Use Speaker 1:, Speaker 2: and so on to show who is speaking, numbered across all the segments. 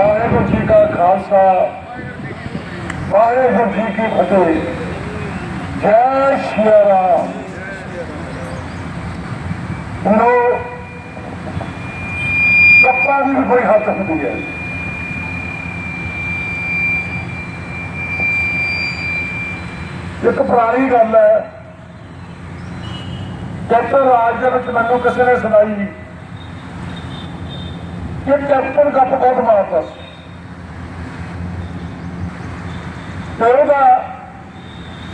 Speaker 1: ਵਾਹਿਗੁਰੂ ਜੀ ਕਾ ਖਾਲਸਾ, ਵਾਹਿਗੁਰੂ ਜੀ ਕੀ ਫਤਿਹ। ਜੈ ਸ਼੍ਰੀ ਰਾਮ। ਲੋ ਕੱਪਾਂ ਦੀ ਵੀ ਕੋਈ ਹੱਦ ਹੁੰਦੀ ਹੈ। ਇੱਕ ਪੁਰਾਣੀ ਗੱਲ ਹੈ ਕੈਪਟਨ ਰਾਜ ਦੇ ਵਿੱਚ ਮੈਨੂੰ ਕਿਸੇ ਨੇ ਸੁਣਾਈ ਕਿ ਕੈਪਟਨ ਗੱਪ ਬਹੁਤ ਮਾਰਦਾ ਸੀ। ਤੇ ਉਹਦਾ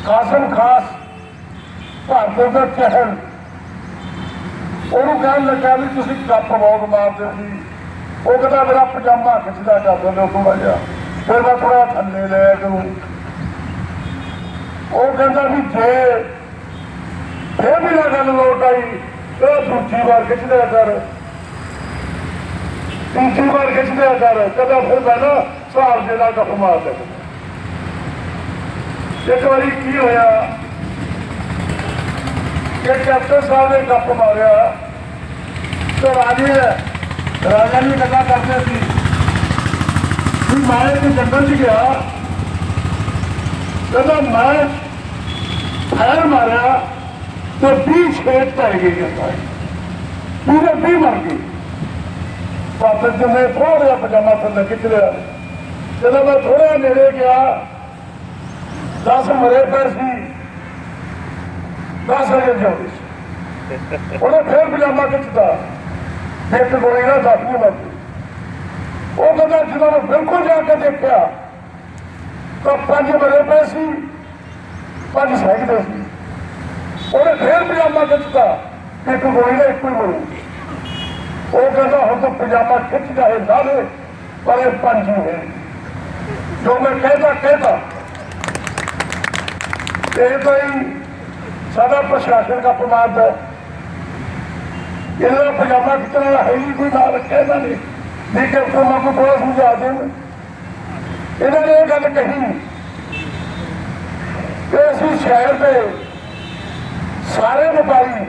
Speaker 1: ਕਾਸਮ ਖਾਸ ਭਾਰਤ ਦਾ ਚਹਿਲ ਉਹਨੂੰ ਕਹਿਣ ਲੱਗਾ ਵੀ ਤੁਸੀਂ ਗੱਪ ਬਹੁਤ ਮਾਰਦੇ ਸੀ। ਉਹ ਕਹਿੰਦਾ, ਮੇਰਾ ਪਜਾਮਾ ਖਿੱਚਦਾ ਕਰਦਾ ਨੇ ਥੋੜਾ ਜਿਹਾ ਫਿਰ ਮੈਂ ਥੋੜਾ ਥੱਲੇ ਲੈ ਕਰੂੰ ਉਹ ਕਹਿੰਦਾ ਵੀ ਜੇ ਫੇਰ ਵੀ ਨਾ ਗੱਲ ਲੋਟ ਆਈ ਉਹ ਦੂਜੀ ਵਾਰ ਖਿੱਚਦਾ ਕਰ। ਤੀਜੀ ਵਾਰ ਖਿੱਚਦਾ ਕਰ, ਕਦਾ ਫਿਰ ਮੈਂ ਨਾ ਹਿਸਾਬ ਦੇ ਨਾਲ ਗੱਪ ਮਾਰ ਦੇ। ਇੱਕ ਵਾਰੀ ਕੀ ਹੋਇਆ? ਕਿ ਕੈਪਟਨ ਸਾਹਿਬ ਨੇ ਗੱਪ ਮਾਰਿਆ। ਤੇ ਰਾਜੇ, ਰਾਜਾ ਨੇ ਗੱਲਾਂ ਕਰਦੇ ਸੀ। ਵੀ ਮੈਂ ਇੱਕ ਜੰਗਲ 'ਚ ਗਿਆ। ਕਹਿੰਦਾ ਮੈਂ ਫੈਰ ਮਾਰਿਆ, ਤੇ 20 ਛੇੜ ਪੈ ਗਏ ਪੂਰੇ 20 ਮਰ ਗਈ ਪਾਪੇ ਜੀ ਥੋੜਾ ਜਿਹਾ ਪਜਾਮਾ ਥੱਲੇ ਖਿੱਚ ਲਿਆ। ਜਦੋਂ ਮੈਂ ਥੋੜਾ ਨੇੜੇ ਗਿਆ 10 ਮਰੇ ਪਏ ਸੀ। 10 ਅਜੇ ਜਿਉਂਦੇ ਸੀ। ਉਹਨੇ ਫੇਰ ਪਜਾਮਾ ਖਿੱਚਦਾ ਇੱਕ ਗੋਲੀ ਨਾਲ ਦਸ ਨਹੀਂ ਉਹ ਕਹਿੰਦਾ ਜਦੋਂ ਮੈਂ ਬਿਲਕੁਲ ਜਾ ਕੇ ਦੇਖਿਆ, ਤਾਂ ਪੰਜ ਮਰੇ ਪਏ ਸੀ, ਪੰਜ ਸਹਿਕਦੇ ਸੀ। ਉਹਨੇ ਫੇਰ ਪਜਾਮਾ ਖਿੱਚਦਾ ਇੱਕ ਗੋਲੀ ਨਾਲ ਇੱਕੋ ਹੀ ਮਰੂ। ਉਹ ਕਹਿੰਦਾ ਹੁਣ ਤਾਂ ਪਜਾਮਾ ਖਿੱਚ ਜਾਏ ਲਾ ਪਰ ਇਹ ਪੰਜ ਹੈ। ਜੋ ਮੈਂ ਕਹਿੰਦਾ ਕਹਿੰਦਾ। ਇਹ ਤਾਂ ਹੀ ਸਾਡਾ ਪ੍ਰਸ਼ਾਸਨ ਦਾ ਪ੍ਰਮਾਦ ਹੈ। ਇਹਦਾ ਪਜਾਮਾ ਖਿੱਚਣ ਹੈ ਹੀ ਕੋਈ ਨਾਲ, ਕਹਿੰਦਾ ਨਹੀਂ। ਵੀ ਕਿ ਤੁਹਾਨੂੰ ਕੋਈ ਬੋਲ ਸਮਝਾ ਦੇਣ। ਇਹਨਾਂ ਨੇ ਇਹ ਗੱਲ ਕਹੀ ਕਿ ਅਸੀਂ ਸ਼ਹਿਰ ਦੇ ਸਾਰੇ ਵਪਾਰੀ,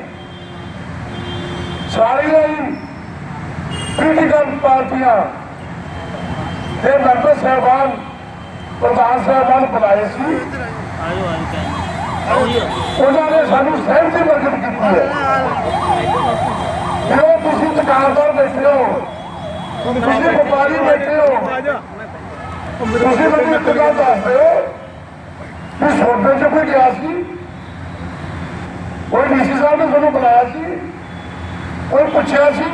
Speaker 1: ਸਾਰੇ ਹੀ ਪੋਲੀਟੀਕਲ ਪਾਰਟੀਆਂ। ਦੇ ਮੈਂਬਰ ਸਾਹਿਬਾਨ ਪ੍ਰਧਾਨ ਸਾਹਿਬਾਨ ਬੁਲਾਏ ਸੀ। ਉਹਨਾਂ ਨੇ ਸਾਨੂੰ ਸਹਿਮਤੀ ਪ੍ਰਗਟ ਕੀਤੀ ਹੈ। ਜੋ ਤੁਸੀਂ ਦੁਕਾਨਦਾਰ ਬੈਠੇ ਹੋ, ਤੁਸੀਂ ਵਪਾਰੀ ਬੈਠੇ ਹੋ, ਤੁਸੀਂ ਮੈਨੂੰ ਇੱਕ ਗੱਲ ਦੱਸਦੇ ਹੋ ਕਿ ਛੋਟੇ ਚ ਕੋਈ ਗਿਆ ਸੀ? ਕੋਈ ਡੀਸੀ ਸਾਹਿਬ ਨੇ ਤੁਹਾਨੂੰ ਬੁਲਾਇਆ ਸੀ? ਕੋਈ ਪੁੱਛਿਆ ਸੀ?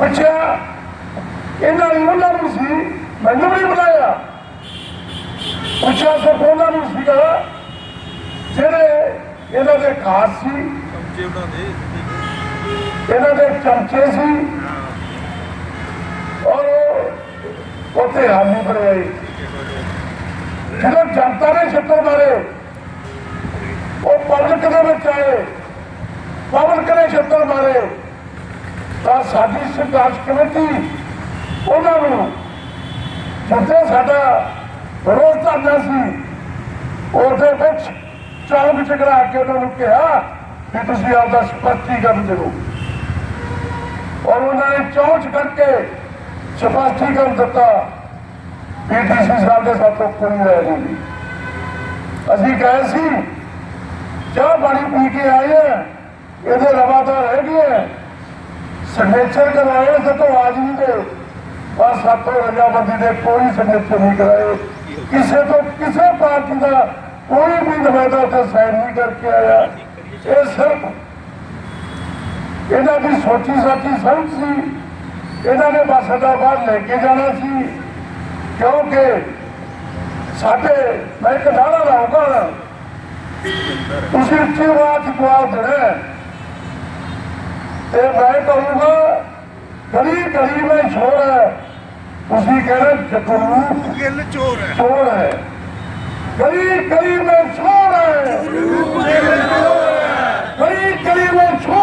Speaker 1: ਪੁੱਛਿਆ ਇਹਨਾਂ ਨੇ ਉਹਨਾਂ ਨੂੰ ਸੀ ਮੈਨੂੰ ਵੀ ਬੁਲਾਇਆ। ਪੁੱਛਿਆ ਸਿਰਫ ਉਹਨਾਂ ਨੂੰ ਸੀਗਾ ਜਿਹੜੇ ਇਹਨਾਂ ਦੇ ਖਾਸ ਸੀ ਇਹਨਾਂ ਦੇ ਚਮਚੇ ਸੀ ਔਰ ਉੱਥੇ ਹਾਮੀ ਬਣੇ ਜਦੋਂ ਜਨਤਾ ਨੇ ਛੱਤਰ ਮਾਰੇ ਉਹ ਪਬਲਿਕ ਦੇ ਵਿੱਚ ਆਏ ਪਬਲਿਕ ਨੇ ਛੱਤਰ ਮਾਰੇ। ਤਾਂ ਸਾਡੀ ਸੰਘਰਸ਼ ਕਮੇਟੀ ਉਹਨਾਂ ਨੂੰ, ਜਿੱਥੇ ਸਾਡਾ ਵਿਰੋਧ ਧਰਨਾ ਸੀ, ਉਹਦੇ ਵਿੱਚ ਚੌਂਕ ਝਗੜਾ ਕੇ ਉਹਨਾਂ ਨੂੰ ਕਿਹਾ ਕਿ ਤੁਸੀਂ ਆਪਦਾ ਸਪਸ਼ਟੀਕਰਨ ਦਿਓ। ਔਰ ਉਹਨਾਂ ਨੇ ਚੌਂਚ ਕਰਕੇ ਸਪਸ਼ਟੀਕਰਨ ਦਿੱਤਾ ਪੀਟੀਸੀ ਸਾਹਿਬ ਦੇ ਸਾਥੋਂ ਕੋਈ ਰਹਿ ਨਹੀਂ। ਅਸੀਂ ਕਹੇ ਸੀ, ਚਾਹ ਪਾਣੀ ਪੀ ਕੇ ਆਏ ਆ, ਇਹਦੇ ਲਵਾਦਾਰ ਰਹਿ ਗਏ ਸਿਗਨੇਚਰ ਕਰਵਾਏ ਸਤੋਂ ਆਜ ਨਹੀਂ ਦੇ ਪਰ ਸਾਤੋਂ ਰਜਾਬੰਦੀ ਦੇ ਕੋਈ ਸਿਗਨੇਚਰ ਨਹੀਂ ਕਰਾਏ। ਕਿਸੇ ਤੋਂ ਕਿਸੇ ਪਾਰਟੀ ਦਾ ਕੋਈ ਵੀ ਨੁਮਾਇੰਦਾ ਉੱਥੇ ਸਾਈਨ ਨਹੀਂ ਕਰਕੇ ਆਇਆ। ਇਹ ਸਿਰਫ ਇਹਨਾਂ ਦੀ ਸੋਚੀ ਸਾਚੀ ਸਮਝ ਸੀ। ਇਹਨਾਂ ਨੇ ਬਸ ਸਾਡਾ ਬਾਹਰ ਲੈ ਕੇ ਜਾਣਾ ਸੀ। ਕਿਉਂਕਿ ਸਾਡੇ ਮੈਂ ਇੱਕ ਨਾਰਾ ਲਾਉਂਗਾ ਤੁਸੀਂ ਉੱਚੀ ਆਵਾਜ਼ 'ਚ ਜਵਾਬ ਦੇਣਾ। ਤੇ ਮੈਂ ਕਹੂੰਗਾ ਗਲੀ ਗਲੀ ਵਿੱਚ ਸ਼ੋਰ ਹੈ। ਤੁਸੀਂ ਕਹਿਣਾ ਜਗਰੂ
Speaker 2: ਗਿੱਲ ਚੋਰ ਹੈ।
Speaker 1: ਚੋਰ ਹੈ। ਗਲੀ ਗਲੀ ਵਿੱਚ ਸ਼ੋਰ ਹੈ। ਗਲੀ ਗਲੀ ਵਿੱਚ ਹੈ।